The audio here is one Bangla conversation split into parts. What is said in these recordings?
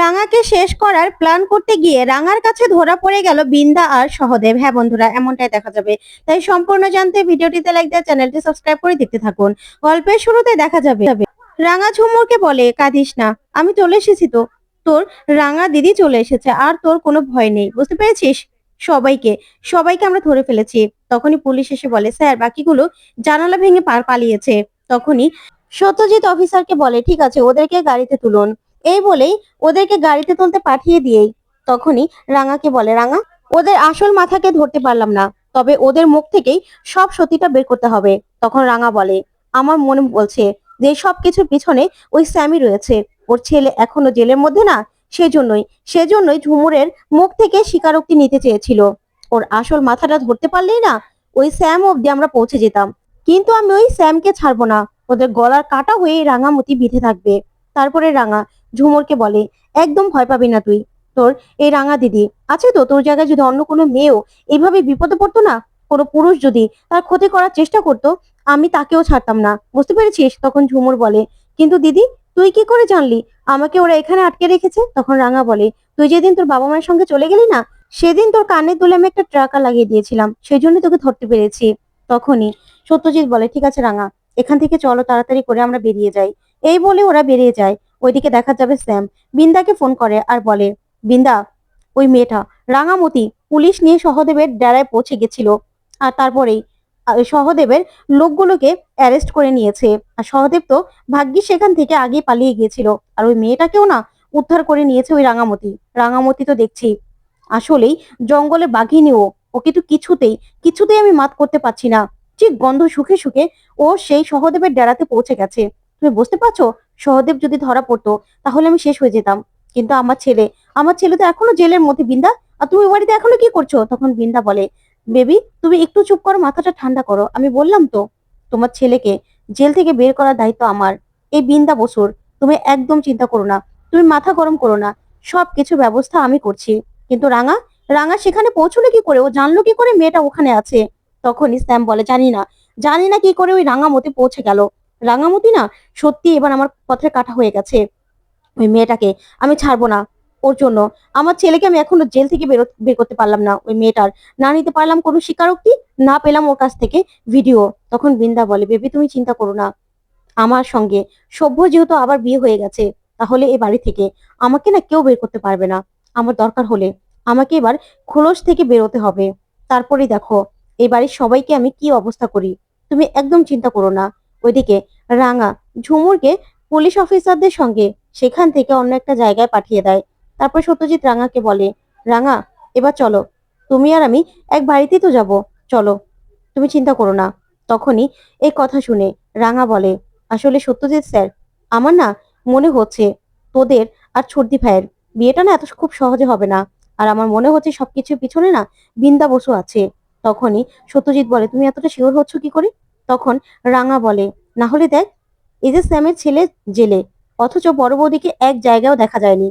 রাঙাকে শেষ করার প্ল্যান করতে গিয়ে রাঙার কাছে ধরা পড়ে গেল বিন্দা আর সহদেব। হ্যাঁ বন্ধুরা, এমনটাই দেখা যাবে। তাই সম্পূর্ণ জানতে ভিডিওটিতে লাইক দেওয়া চ্যানেলটি সাবস্ক্রাইব করে দেখতে থাকুন। গল্পের শুরুতে দেখা যাবে, রাঙা ঝুমুরকে বলে, কাঁদিস না, আমি চলে এসেছি তো। তোর রাঙা দিদি চলে এসেছে, আর তোর কোনো ভয় নেই, বুঝতে পেরেছিস? সবাইকে সবাইকে আমরা ধরে ফেলেছি। তখনই পুলিশ এসে বলে, স্যার, বাকিগুলো জানালা ভেঙে পার পালিয়েছে। তখনই সত্যজিৎ অফিসারকে বলে, ঠিক আছে, ওদেরকে গাড়িতে তুলুন। এই বলেই ওদেরকে গাড়িতে তুলতে পাঠিয়ে দিয়েই। তখনই রাঙাকে বলে, রাঙা, ওদের আসল মাথাকে ধরতে পারলাম না, তবে ওদের মুখ থেকেই সব সত্যিটা বের করতে হবে। তখন রাঙা বলে, আমার মনে বলছে যে সব কিছুর পিছনে ওই স্যামি রয়েছে। ওর ছেলে এখনও জেলের মধ্যে না, সেজন্যই সেজন্যই ঝুমুরের মুখ থেকে স্বীকারোক্তি নিতে চেয়েছিল। ওর আসল মাথাটা ধরতে পারলেই না, ওই স্যাম অব্দি আমরা পৌঁছে যেতাম। কিন্তু আমি ওই স্যামকে ছাড়বো না। ওদের গলার কাটা হয়ে রাঙামতি বিধে থাকবে। তারপরে রাঙা ঝুমুরকে বলে, একদম ভয় পাবি না তুই। তোর এই রাঙা দিদি, আছে তো? তোর জায়গায় যদি অন্য কোনো মেয়েও এইভাবে বিপদে পড়তো না? কোনো পুরুষ যদি তার ক্ষতি করার চেষ্টা করতো, আমি তাকেও ছাড়তাম না। বুঝতে পেরেছিস? তখন ঝুমুর বলে, কিন্তু দিদি, তুই কি করে জানলি? আমাকে ওরা এখানে আটকে রেখেছে? তখন রাঙা বলে, তুই যেদিন তোর বাবা মায়ের সঙ্গে চলে গেলি না, সেদিন তোর কানে তুলে আমি একটা ট্রাকা লাগিয়ে দিয়েছিলাম। সেই জন্য তোকে ধরতে পেরেছি। তখনই সত্যজিৎ বলে, ঠিক আছে রাঙা, এখান থেকে চলো, তাড়াতাড়ি করে আমরা বেরিয়ে যাই। এই বলে ওরা বেরিয়ে যায়। ওইদিকে দেখা যাবে স্যাম। বিন্দাকে ফোন করে আর বলে, বিন্দা, ওই মেয়েটা রাঙামতি পুলিশ নিয়ে সহদেবের ডেরায় পৌঁছে গেছিল আর তারপরেই সহদেবের লোকগুলোকে অ্যারেস্ট করে নিয়েছে। আর সহদেব তো ভাগ্যি সেখান থেকে আগে পালিয়ে গিয়েছিল। আর ওই মেয়েটাকেও না উদ্ধার করে নিয়েছে ওই রাঙামতি। রাঙামতি তো দেখছি। আসলেই জঙ্গলে বাঘিনী ও কিন্তু কিছুতেই কিছুতেই আমি মাত করতে পারছি না। ঠিক গন্ধ সুখে সুখে ও সেই সহদেবের ডেরাতে পৌঁছে গেছে। তুমি বুঝতে পারছ? সহদেব যদি ধরা পড়তো, তাহলে আমি শেষ হয়ে যেতাম। কিন্তু আমার ছেলে আমার ছেলে তো এখনও জেলের মধ্যে, বিন্দা। আর তুমি বাড়িতে এখনও কি করছ? তখন বিন্দা বলে, বেবি, তুমি একটু চুপ করো, মাথাটা ঠান্ডা করো। আমি বললাম তো, তোমার ছেলেকে জেল থেকে বের করার দায়িত্ব আমার। এই বিন্দা বসুর, তুমি একদম চিন্তা করো না। তুমি মাথা গরম করো না। সব কিছু ব্যবস্থা আমি করছি। কিন্তু রাঙা রাঙা সেখানে পৌঁছলো কি করে? ও জানলো কি করে মেয়েটা ওখানে আছে? তখনই স্যাম বলে, জানি না। জানি না কি করে ওই রাঙা মতে পৌঁছে গেল। রাঙামতি না? সত্যি এবার আমার পথের কাটা হয়ে গেছে ওই মেয়েটাকে। আমি ছাড়বো না ওর জন্য। আমার ছেলেকে আমি এখনও জেল থেকে বেরো বের করতে পারলাম না ওই মেয়েটার। না নিতে পারলাম কোনো স্বীকারোক্তি, না পেলাম ওর কাছ থেকে ভিডিও। তখন বৃন্দা বলে, বেবি, তুমি চিন্তা করো না। আমার সঙ্গে সভ্য যেহেতু আবার বিয়ে হয়ে গেছে, তাহলে এ বাড়ি থেকে আমাকে না কেউ বের করতে পারবে না। আমার দরকার হলে আমাকে এবার খোলস থেকে বেরোতে হবে। তারপরে দেখো এই বাড়ির সবাইকে আমি কি অবস্থা করি? তুমি একদম চিন্তা করো না। ওইদিকে রাঙা ঝুমুরকে পুলিশ অফিসারদের সঙ্গে সেখান থেকে অন্য একটা জায়গায় পাঠিয়ে দেয়। তারপর সত্যজিৎ রাঙাকে বলে, রাঙা, এবার চলো। তুমি আর আমি এক বাড়িতেই তো যাব। চলো। তুমি চিন্তা করো না। তখনই এই কথা শুনে রাঙা বলে, আসলে সত্যজিৎ স্যার, আমার না মনে হচ্ছে তোদের আর ছর্দি ভাইয়ের বিয়েটা না এত খুব সহজে হবে না। আর আমার মনে হচ্ছে সবকিছুর পিছনে না বিন্দা বসু আছে। তখনই সত্যজিৎ বলে, তুমি এতটা শিওর হচ্ছ কি করে? তখন রাঙা বলে না হলে দেখ, এই যে স্যামের ছেলে জেলে, অথচ বড় বৌদিকে এক জায়গায়ও দেখা যায়নি।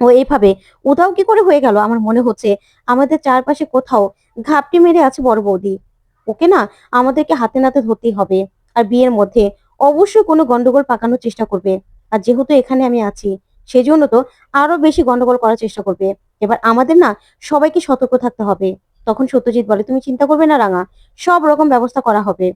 ও এইভাবে উধাও কি করে হয়ে গেল? আমার মনে হচ্ছে আমাদের চারপাশে কোথাও ঘাপটি মেরে আছে বড় বৌদি। ওকে না আমাদেরকে হাতে নাতে ধরতেই হবে। আর বিয়ের মধ্যে অবশ্যই কোনো গন্ডগোল পাকানোর চেষ্টা করবে। আর যেহেতু এখানে আমি আছি, সেজন্য তো আরও বেশি গন্ডগোল করার চেষ্টা করবে। এবার আমাদের না সবাইকে সতর্ক থাকতে হবে। তখন সত্যজিৎ বলে, তুমি চিন্তা করবে না রাঙা, সব রকম ব্যবস্থা করা হবে।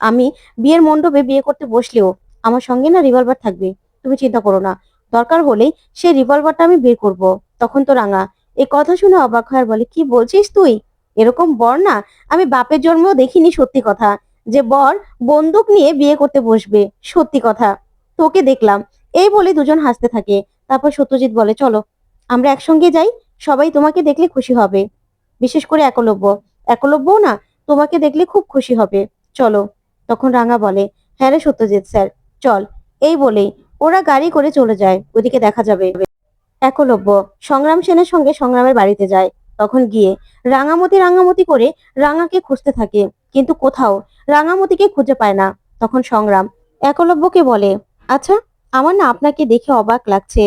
আমি বিয়ের মণ্ডপে বিয়ে করতে বসলেও আমার সঙ্গে না রিভলভার থাকবে, তুমি চিন্তা করো না। দরকার হলেই সেই রিভলভারটা আমি বের করব। তখন তো রাঙা এই কথা শুনে অবাক হয় বলে, কি বলছিস তুই? এরকম বর না, আমি বাপের জন্মেও দেখিনি সত্যি কথা। যে বর বন্দুক নিয়ে বিয়ে করতে বসবে, সত্যি কথা। তোকে দেখলাম। এই বলে দুজন হাসতে থাকে। তারপর সত্যজিৎ বলে, চলো, আমরা একসঙ্গে যাই, সবাই তোমাকে দেখলে খুশি হবে। বিশেষ করে একলব্য। একলব্যও না, তোমাকে দেখলে খুব খুশি হবে। চলো। তখন রাঙা বলে হ্যাঁ রে সত্যজিৎ স্যার, চল। এই বলেই ওরা গাড়ি করে চলে যায়, ওদিকে দেখা যাবে। একলব্য সংগ্রাম সেনের সঙ্গে সংগ্রামের বাড়িতে যায়। তখন গিয়ে রাঙামতি রাঙামতি করে রাঙাকে খুঁজতে থাকে, কিন্তু কোথাও রাঙামতিকে খুঁজে পায় না। তখন সংগ্রাম একলব্যকে বলে আচ্ছা আমার না আপনাকে দেখে অবাক লাগছে।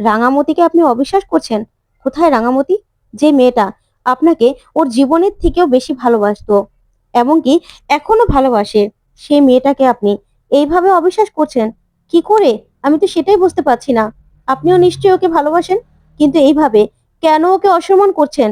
রাঙামতিকে আপনি অবিশ্বাস করছেন? কোথায় রাঙামতি? যে মেয়েটা আপনাকে ওর জীবনের থেকেও বেশি ভালোবাসতো। এমনকি এখনও ভালোবাসে। সেই মেয়েটাকে আপনি এইভাবে অবিশ্বাস করছেন? কি করে? আমি তো সেটাই বুঝতে পারছি না। আপনিও নিশ্চয়ই ওকে ভালোবাসেন, কিন্তু এইভাবে কেন ওকে অসম্মান করছেন?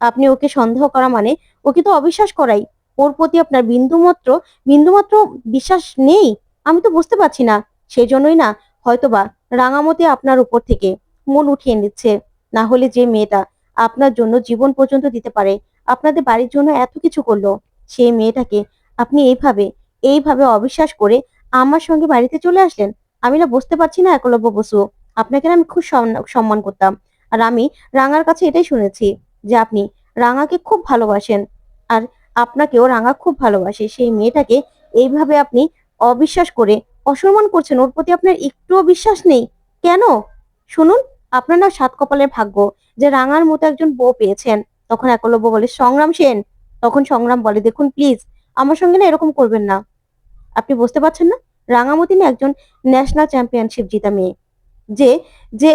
আপনি ওকে সন্দেহ করা মানে ওকে তো অবিশ্বাস করাই। ওর প্রতি আপনার বিন্দুমাত্র বিন্দুমাত্র বিশ্বাস নেই? আমি তো বুঝতে পারছি না। সেই জন্যই না, হয়তোবা রাঙামতি আপনার উপর থেকে মন উঠিয়ে নিচ্ছে। না হলে যে মেয়েটা আপনার জন্য জীবন পর্যন্ত দিতে পারে, আপনাদের বাড়ির জন্য এত কিছু করল। সেই মেয়েটাকে আপনি এইভাবে এইভাবে অবিশ্বাস করে আমার সঙ্গে বাড়িতে চলে আসলেন? আমি না বুঝতে পারছি না, একলব্য বসু। আপনাকে না আমি খুব সম্মান- করতাম। আর আমি রাঙার কাছে এটাই শুনেছি যে আপনি রাঙাকে খুব ভালোবাসেন। আর আপনাকেও রাঙা খুব ভালোবাসে। সেই মেয়েটাকে এইভাবে আপনি অবিশ্বাস করে অসম্মান করছেন, ওর প্রতি আপনার একটুও বিশ্বাস নেই? কেন? শুনুন, আপনার না সাত কপালের ভাগ্য যে রাঙার মতো একজন বউ পেয়েছেন। তখন একলব্য বলে, সংগ্রাম সেন তখন সংগ্রাম বলে, দেখুন প্লিজ আমার সঙ্গে না এরকম করবেন না। আপনি বুঝতে পারছেন না? রাঙামতি না একজন ন্যাশনাল চ্যাম্পিয়নশিপ জিতা মেয়ে, যে যে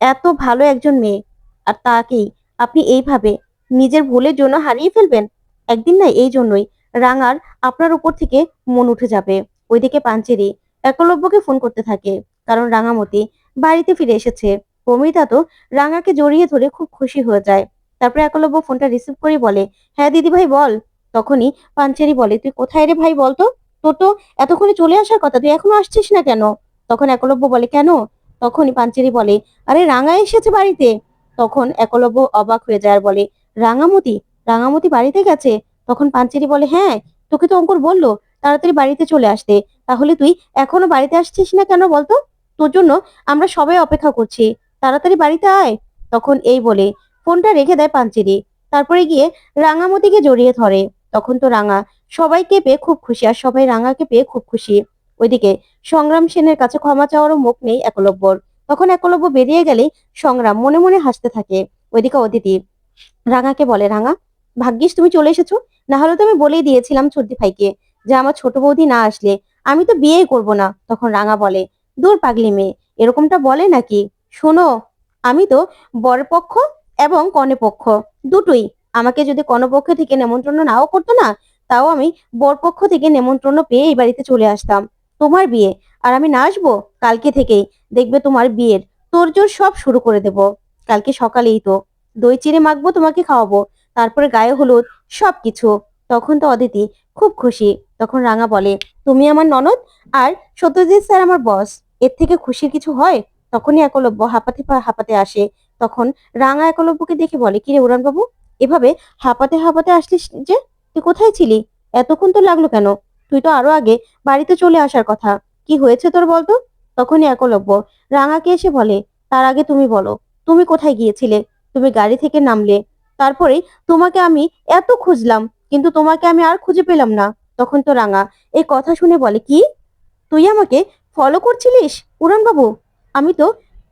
এত ভালো একজন মেয়ে, আর তাকেই আপনি এইভাবে নিজের ভুলের জন্য হারিয়ে ফেলবেন? একদিন না এই জন্যই রাঙার আপনার উপর থেকে মন উঠে যাবে। ওইদিকে পাঞ্চেরি একলব্যকে ফোন করতে থাকে, কারণ রাঙামতি বাড়িতে ফিরে এসেছে। প্রমিতা তো রাঙাকে জড়িয়ে ধরে খুব খুশি হয়ে যায়। তারপরে একলব্য ফোনটা রিসিভ করে বলে হ্যাঁ দিদি ভাই, বল। তখনই পাঞ্চেরি বলে, তুই কোথায় রে ভাই বলতো তোর তো এতক্ষণে চলে আসার কথা, তুই এখনও আসছিস না কেন? তখন একলব্য বলে, কেন? তখনই পাঞ্চেরি বলে, আরে রাঙা এসেছে বাড়িতে। তখন একলব্য অবাক হয়ে যায় আর বলে, রাঙামতি রাঙামতি বাড়িতে গেছে? তখন পাঞ্চেরি বলে হ্যাঁ তোকে তো অঙ্কুর বলল, তাড়াতাড়ি বাড়িতে চলে আসতে। তাহলে তুই এখনও বাড়িতে আসছিস না কেন বলতো তোর জন্য আমরা সবাই অপেক্ষা করছি। তাড়াতাড়ি বাড়িতে আয়। তখন এই বলে ফোনটা রেখে দেয় পাঞ্চেরি। তারপরে গিয়ে রাঙামতিকে জড়িয়ে ধরে। তখন তো রাঙা সবাইকে পেয়ে খুব খুশি, আর সবাই রাঙাকে পেয়ে খুব খুশি। ওইদিকে সংগ্রাম সেনের কাছে ক্ষমা চাওয়ারও মুখ নেই একলব্যর। তখন একলব্য বেরিয়ে গেলেই সংগ্রাম মনে মনে হাসতে থাকে। ওইদিকে অদিতি, রাঙাকে বলে, রাঙা, ভাগ্যিস তুমি চলে এসেছ। না হলে তো আমি বলেই দিয়েছিলাম ছর্দি ভাইকে যে আমার ছোট বৌদি না আসলে আমি তো বিয়েই করব না। তখন রাঙা বলে, দূর পাগলি মেয়ে, এরকমটা বলে নাকি? শোনো, আমি তো বরপক্ষ এবং কনে পক্ষ দুটোই আমাকে যদি কনপক্ষ থেকে নেমন্ত্রণ নাও করতো না, তাও আমি বরপক্ষ থেকে নেমন্ত্রণ পেয়ে এই বাড়িতে চলে আসতাম। তোমার বিয়ে, আর আমি না আসব কালকে থেকেই। দেখবে তোমার বিয়ের তোরজোর সব শুরু করে দেব। কালকে সকালেই তো। দই চিড়ে মাখবো, তোমাকে খাওয়াবো। তারপরে গায়ে হলুদ সবকিছু। তখন তো অদিতি খুব খুশি। তখন রাঙা বলে, তুমি আমার ননদ আর সত্যজিৎ স্যার আমার বস। এর থেকে খুশির কিছু হয়? তখনই একলব্য হাঁপাতে হাঁপাতে আসে। তখন রাঙা একলব্যকে দেখে বলে, কিরে উড়ান বাবু এভাবে হাঁপাতে হাঁপাতে আসলিস যে? তুই কোথায় ছিলি? এতক্ষণ তো লাগল কেন? তুই তো আরও আগে বাড়িতে চলে আসার কথা। কি হয়েছে তোর বলতো? তখনই একলব্য রাঙাকে এসে বলে, তার আগে তুমি বলো, তুমি কোথায় গিয়েছিলে? তুমি গাড়ি থেকে নামলে। তারপরে তোমাকে আমি এত খুঁজলাম, কিন্তু তোমাকে আমি আর খুঁজে পেলাম না। তখন তো রাঙা এই কথা শুনে বলে, কি? তুই আমাকে ফলো করছিলিস? উড়ান বাবু আমি তো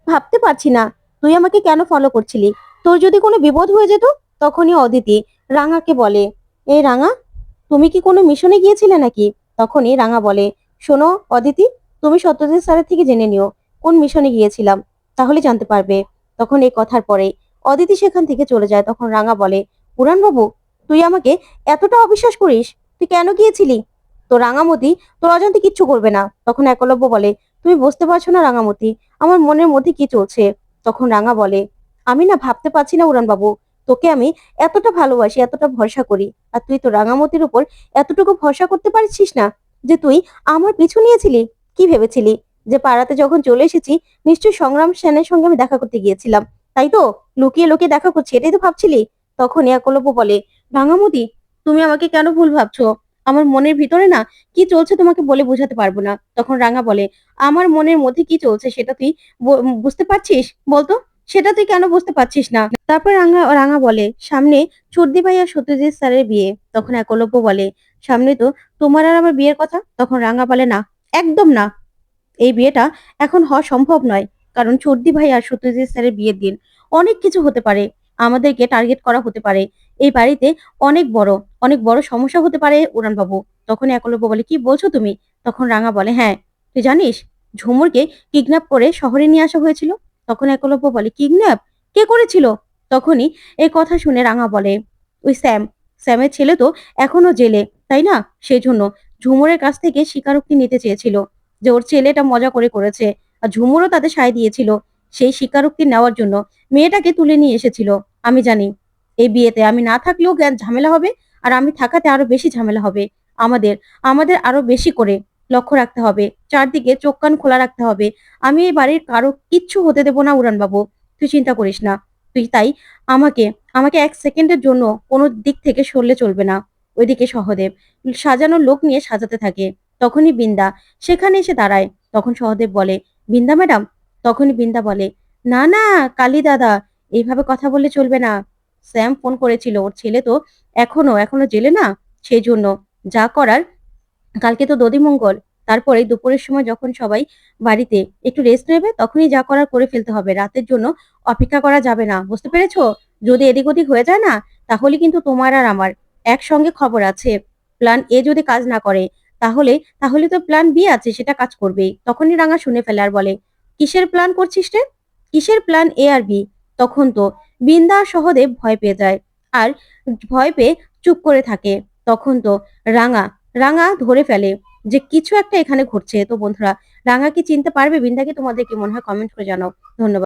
ভাবতে পারছি না। তুই আমাকে কেন ফলো করছিলি? তোর যদি কোনো বিপদ হয়ে যেত, তখনই অদিতি রাঙাকে বলে, এই রাঙা, তুমি কি কোনো মিশনে গিয়েছিলে নাকি? তখনই রাঙা বলে, শোনো অদিতি, তুমি সত্যজিৎ স্যারের থেকে জেনে নিও, কোন মিশনে গিয়েছিলাম, তাহলে জানতে পারবে। তখন এই কথার পরে অদিতি সেখান থেকে চলে যায়। তখন রাঙা বলে, পুরাণবাবু, তুই আমাকে এতটা অবিশ্বাস করিস? তুই কেন গিয়েছিলি? তো রাঙামতি, তোর অজান্তে কিচ্ছু করবে না। তখন একলব্য বলে, তুমি বুঝতে পারছ না রাঙামতি, আমার মনের মধ্যে কি চলছে? তখন রাঙা বলে, আমি না ভাবতে পারছি না উড়ান বাবু তোকে আমি এতটা ভালোবাসি, এতটা ভরসা করি, আর তুই তো রাঙামতির উপর এতটুকু ভরসা করতে পারছিস না যে তুই আমার পিছু নিয়েছিলি? কি ভেবেছিলি? যে পাড়াতে যখন চলে এসেছি, নিশ্চয়ই সংগ্রাম সেনের সঙ্গে আমি দেখা করতে গিয়েছিলাম, তাই তো? লুকিয়ে লুকিয়ে দেখা করছি, এটাই তো ভাবছিলি? তখন একলব্য বলে, রাঙামতি, তুমি আমাকে কেন ভুল ভাবছ? আমার মনের ভিতরে না কি চলছে তোমাকে বলে বোঝাতে পারব না। তখন রাঙা বলে, আমার মনের মধ্যে কি চলছে সেটা তুই বুঝতে পারছিস? বলতো, সেটা তুই কেন বুঝতে পারছিস না? তারপর রাঙা রাঙা বলে, সামনে চর্দি ভাই আর সত্যজিৎ স্যারের বিয়ে। তখন একলব্য বলে, সামনে তো তোমার আর আমার বিয়ের কথা? তখন রাঙা বলে, না, একদম না। এই বিয়েটা এখন হওয়া সম্ভব নয়, কারণ চর্দি ভাই আর সত্যজিৎ স্যারের বিয়ের দিন। অনেক কিছু হতে পারে, আমাদেরকে টার্গেট করা হতে পারে। এই বাড়িতে অনেক বড় অনেক বড় সমস্যা হতে পারে উড়ান বাবু তখন একলব্য বলে, কি বলছো তুমি? তখন রাঙা বলে হ্যাঁ তুই জানিস, ঝুমুরকে কিডন্যাপ করে শহরে নিয়ে আসা হয়েছিল? তখন একলব্য বলে, কিডন্যাপ? কে করেছিল? তখনই এই কথা শুনে রাঙা বলে, ওই স্যাম, স্যামের ছেলে তো এখনও জেলে, তাই না? সেই জন্য ঝুমুরের কাছ থেকে স্বীকারোক্তি নিতে চেয়েছিল যে ওর ছেলেটা মজা করে করেছে আর ঝুমুরও তাদের সায় দিয়েছিল সেই স্বীকারোক্তি নেওয়ার জন্য মেয়েটাকে তুলে নিয়ে এসেছিল। আমি জানি এই বিয়েতে আমি না থাকলেও ঝামেলা হবে আর আমি থাকাতে আরও বেশি ঝামেলা হবে। আমাদের আমাদের আরও বেশি করে লক্ষ্য রাখতে হবে। চারদিকে চোখ কান খোলা রাখতে হবে। আমি এই বাড়ির কারও কিচ্ছু হতে দেবো না উড়ান বাবু তুই চিন্তা করিস না। তুই তাই আমাকে আমাকে এক সেকেন্ডের জন্য কোনো দিক থেকে সরলে চলবে না। ওইদিকে সহদেব সাজানো লোক নিয়ে সাজাতে থাকে। তখনই বিন্দা সেখানে এসে দাঁড়ায়। তখন সহদেব বলে, বিন্দা ম্যাডাম? তখনই বিন্দা বলে, না না, কালী দাদা, এইভাবে কথা বললে চলবে না। স্যাম ফোন করেছিল, ওর ছেলে তো এখনও এখনও জেলে না? সেই জন্য যা করার, কালকে তো দধিমঙ্গল তারপরে দুপুরের সময় যখন সবাই বাড়িতে একটু রেস্ট নেবে, তখনই যা করার করে ফেলতে হবে। রাতের জন্য অপেক্ষা করা যাবে না। বুঝতে পেরেছ? যদি এদিক ওদিক হয়ে যায় না, তাহলে কিন্তু তোমার আর আমার একসঙ্গে খবর আছে। প্ল্যান এ যদি কাজ না করে, তাহলে তাহলে তো প্ল্যান বি আছে, সেটা কাজ করবেই। তখনই রাঙা শুনে ফেলে আর বলে, কিসের প্ল্যান করছিস রে? কিসের প্ল্যান এ আর বি তখন তো বিন্দা সহদেব ভয় পেয়ে যায় আর ভয় পেয়ে চুপ করে থাকে। তখন তো রাঙা রাঙা ধরে ফেলে যে কিছু একটা এখানে ঘটছে। তো বন্ধুরা, রাঙা কি চিনতে পারবে? বিন্দাকে তোমাদের কি মনে হয়? কমেন্ট করে জানাও। ধন্যবাদ।